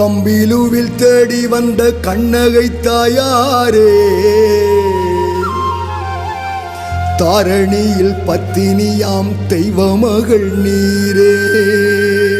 தம்பிலுவில் தேடி வந்த கண்ணகை தாயாரே. தாரணியில் பத்தினியாம் தெய்வ மகள் நீரே.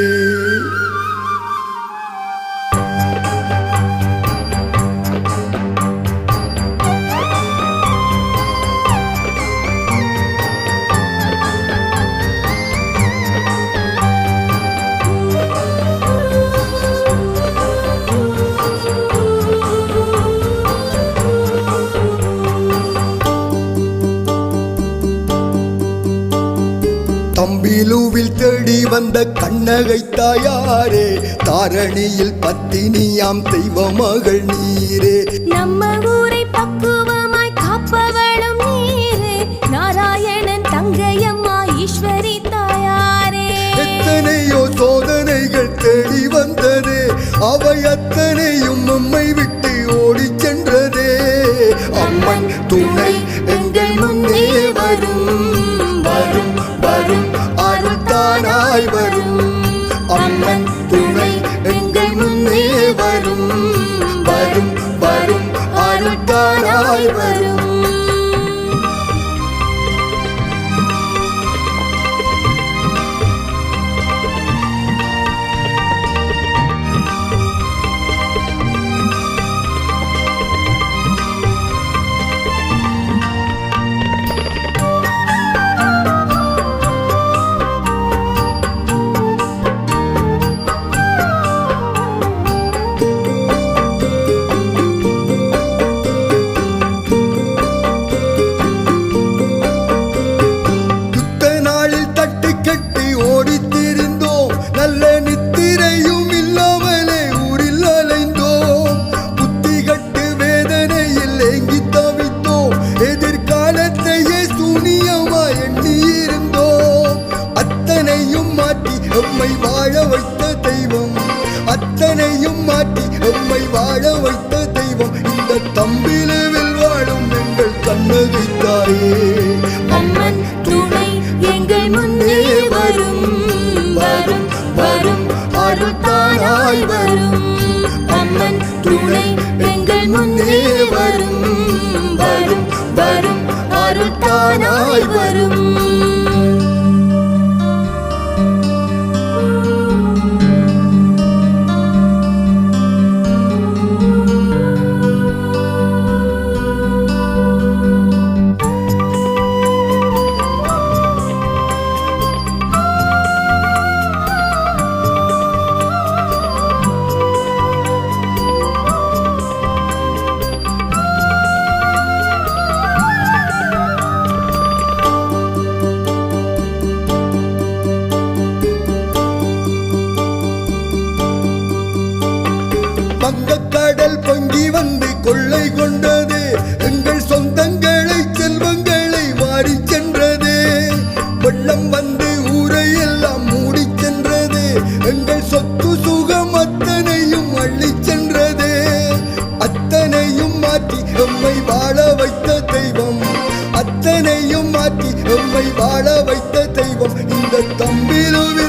தம்பிலுவில் தேடி வந்த கண்ணகை தாயாரே தாரணியில் பத்தினியாம் தெய்வ மகள் நீரே. நம்ம ஊரை பக்குவமாய் காப்பவளும் நீரே. நாராயணன் தங்கையம்மா ஈஸ்வரி தாயாரே. எத்தனையோ சோதனைகள் தேடி வந்ததே. அவை அத்தனையும் வரும். அருத்தானாய் வரும். அம்மன் துணை எங்கள் முன்னே வரும். வரும் வரும் அருத்தானாய் வரும். புண்ணியமா எண்ணி இருந்தோம் அத்தனையும் மாட்டி எம்மை வாழ வைத்த தெய்வம். அத்தனையும் மாட்டி எம்மை வாழ வைத்த தெய்வம். இந்த தம்பிலுவில் வாழும் எங்கள் கண்ணகை தாயே. அம்மன் துணை எங்கள் முன்னே வரும். வரும் வரும் அருள்தானாய் வரும். அம்மன் துணை எங்கள் முன்னே வரும். அருள்தானாய் வரும். வங்கக்கடல் பொங்கி வந்து கொள்ளை கொண்டது. எங்கள் சொந்தங்களை செல்வங்களை வாரி சென்றது. வெள்ளம் வந்து ஊரை எல்லாம் மூடி சென்றது. எங்கள் சொத்து சுகம் அத்தனையும் அள்ளி சென்றது. அத்தனையும் மாற்றி எம்மை வாழ வைத்த தெய்வம். அத்தனையும் மாற்றி எம்மை வாழ வைத்த தெய்வம். இந்த தம்பிலுவில்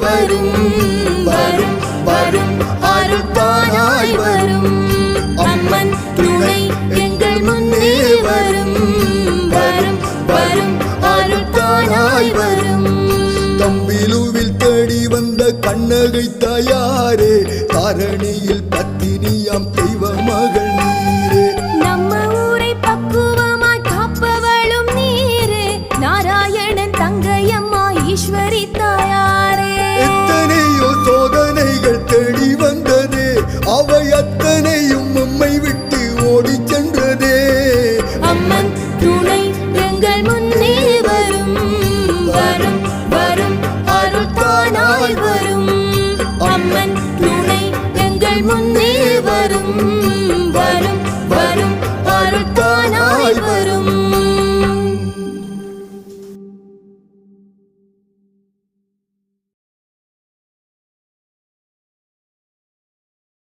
வரும் வரும் வரும். அருப்பானாய் வரும். அம்மன் துணை எங்கள் முன்னே வரும். வரும் வரும். அருப்பானாய் வரும். தம்பிலுவில் தேடி வந்த கண்ணகை தாயாரே தாரணியில் பத்தினியாம் தெய்வ மகள் நீரே. favorito.